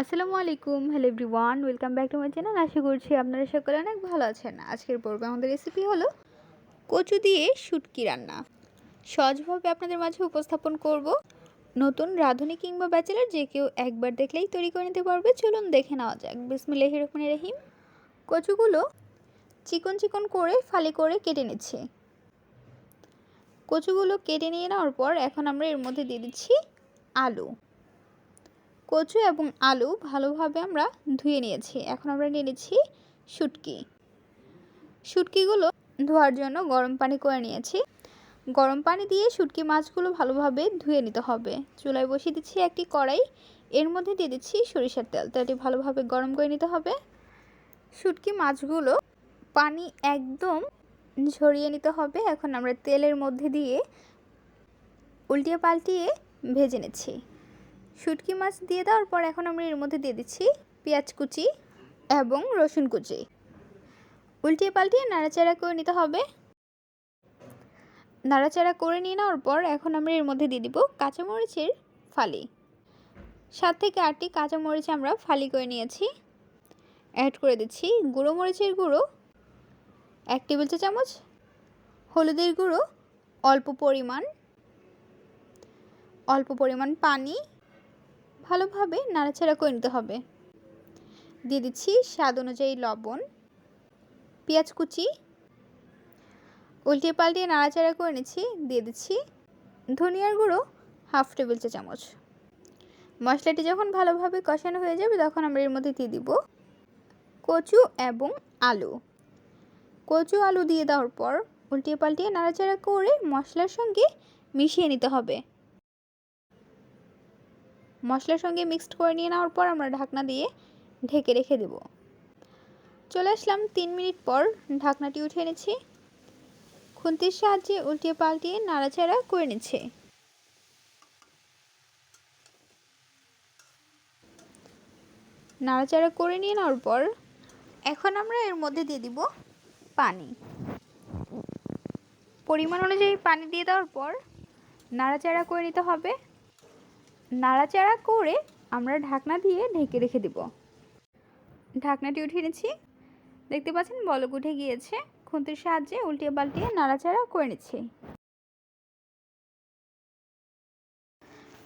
আসসালামু আলাইকুম hello everyone welcome back to my channel আশা করছি আপনারা সকলে অনেক ভালো আছেন। আজকের পর্বে আমাদের রেসিপি হলো কচু দিয়ে শুটকি রান্না। সহজভাবে আপনাদের মাঝে উপস্থাপন করব নতুন রাঁধুনি কিংবা ব্যাচেলার, যে কেউ একবার দেখলেই তৈরি করে নিতে পারবে। চলুন দেখে নেওয়া যাক। বিসমিল্লাহির রহমানির রহিম। কচুগুলো চিকন চিকন করে ফালি করে কেটে নিচ্ছে। কচুগুলো কেটে নিয়ে নেওয়ার পর এখন আমরা এর মধ্যে দিয়ে দিচ্ছি আলু। কচু এবং আলু ভালোভাবে আমরা ধুয়ে নিয়েছি। এখন আমরা নিয়ে নিচ্ছি শুটকি। শুটকিগুলো ধোয়ার জন্য গরম পানি করে নিয়েছি। গরম পানি দিয়ে শুটকি মাছগুলো ভালোভাবে ধুয়ে নিতে হবে। চুলায় বসিয়ে দিচ্ছি একটি কড়াই। এর মধ্যে দিয়ে দিচ্ছি সরিষার তেল। তেলটি ভালোভাবে গরম করে নিতে হবে। শুটকি মাছগুলো পানি একদম ঝরিয়ে নিতে হবে। এখন আমরা তেলের মধ্যে দিয়ে উল্টিয়ে পাল্টিয়ে ভেজে নিচ্ছি। শুটকি মাছ দিয়ে দেওয়ার পর এখন আমরা এর মধ্যে দিয়ে দিচ্ছি পেঁয়াজ কুচি এবং রসুন কুচি। উল্টিয়ে পাল্টিয়ে নাড়াচাড়া করে নিতে হবে। নাড়াচাড়া করে নিয়ে নেওয়ার পর এখন আমরা এর মধ্যে দিয়ে দিব কাঁচামরিচের ফালি। সাত থেকে আটটি কাঁচামরিচ আমরা ফালি করে নিয়েছি। অ্যাড করে দিচ্ছি গুঁড়ো মরিচের গুঁড়ো, এক টেবিল চা চামচ, হলুদের গুঁড়ো, অল্প পরিমাণ অল্প পরিমাণ পানি ভালোভাবে নাড়াচাড়া করে নিতে হবে। দিয়ে দিচ্ছি স্বাদ অনুযায়ী লবণ, পেঁয়াজ কুচি, উল্টিয়ে পাল্টিয়ে নাড়াচাড়া করে নিচ্ছি। দিয়ে দিচ্ছি ধনিয়ার গুঁড়ো হাফ টেবিল চা চামচ। মশলাটি যখন ভালোভাবে কষানো হয়ে যাবে তখন আমরা এর মধ্যে দিয়ে দিব কচু এবং আলু। কচু আলু দিয়ে দেওয়ার পর উল্টিয়ে পাল্টিয়ে নাড়াচাড়া করে মশলার সঙ্গে মিশিয়ে নিতে হবে। মশলার সঙ্গে মিক্সড করে নিয়ে নেওয়ার পর আমরা ঢাকনা দিয়ে ঢেকে রেখে দেব। চলে আসলাম তিন মিনিট পর ঢাকনাটি উঠে এনেছি। খুন্তির সাহায্যে উল্টিয়ে পাল্টিয়ে নাড়াচাড়া করে নিচ্ছে। নাড়াচাড়া করে নিয়ে নেওয়ার পর এখন আমরা এর মধ্যে দিয়ে দিব পানি। পরিমাণ অনুযায়ী পানি দিয়ে দেওয়ার পর নাড়াচাড়া করে নিতে হবে নাড়াচাড়া করে আমরা ঢাকনা দিয়ে ঢেকে রেখে দিব। ঢাকনাটি উঠিয়ে নিচ্ছি। দেখতে পাচ্ছেন বলক উঠে গিয়েছে। খুন্তির সাহায্যে উল্টিয়ে পাল্টিয়ে নাড়াচাড়া করে নিচ্ছি।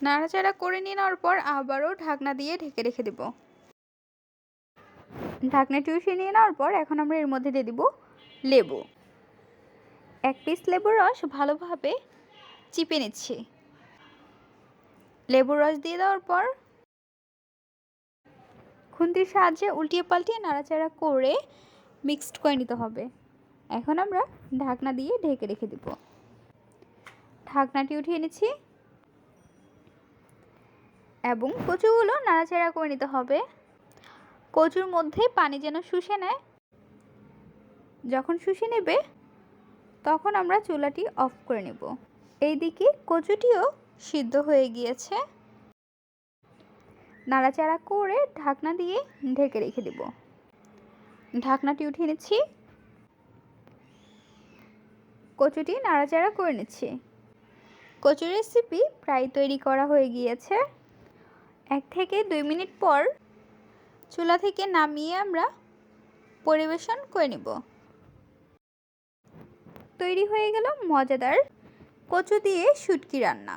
নাড়াচাড়া করে নিয়ে নেওয়ার পর আবারও ঢাকনা দিয়ে ঢেকে রেখে দেব। ঢাকনাটি উঠিয়ে নিয়ে নেওয়ার পর এখন আমরা এর মধ্যে দিয়ে দিব লেবু। এক পিস লেবুর রস ভালোভাবে চিপে নিচ্ছি। লেবুর রস দিয়ে দেওয়ার পর খুন্তির সাহায্যে উল্টিয়ে পাল্টিয়ে নাড়াচাড়া করে মিক্সড করে নিতে হবে। এখন আমরা ঢাকনা দিয়ে ঢেকে রেখে দেব। ঢাকনাটি উঠিয়ে নিচ্ছি এবং কচুগুলো নাড়াচাড়া করে নিতে হবে। কচুর মধ্যে পানি যেন শুষে নেয়। যখন শুষে নেবে, তখন আমরা চুলাটি অফ করে নেব। এইদিকে কচুটিও সিদ্ধ হয়ে গিয়েছে। নাড়াচাড়া করে ঢাকনা দিয়ে ঢেকে রেখে দেব। ঢাকনাটি উঠিয়ে নিচ্ছি। কচুটি নাড়াচাড়া করে নিচ্ছি। কচুর রেসিপি প্রায় তৈরি করা হয়ে গিয়েছে। এক থেকে দুই মিনিট পর চুলা থেকে নামিয়ে আমরা পরিবেশন করে নেব। তৈরি হয়ে গেল মজাদার কচু দিয়ে শুটকি রান্না।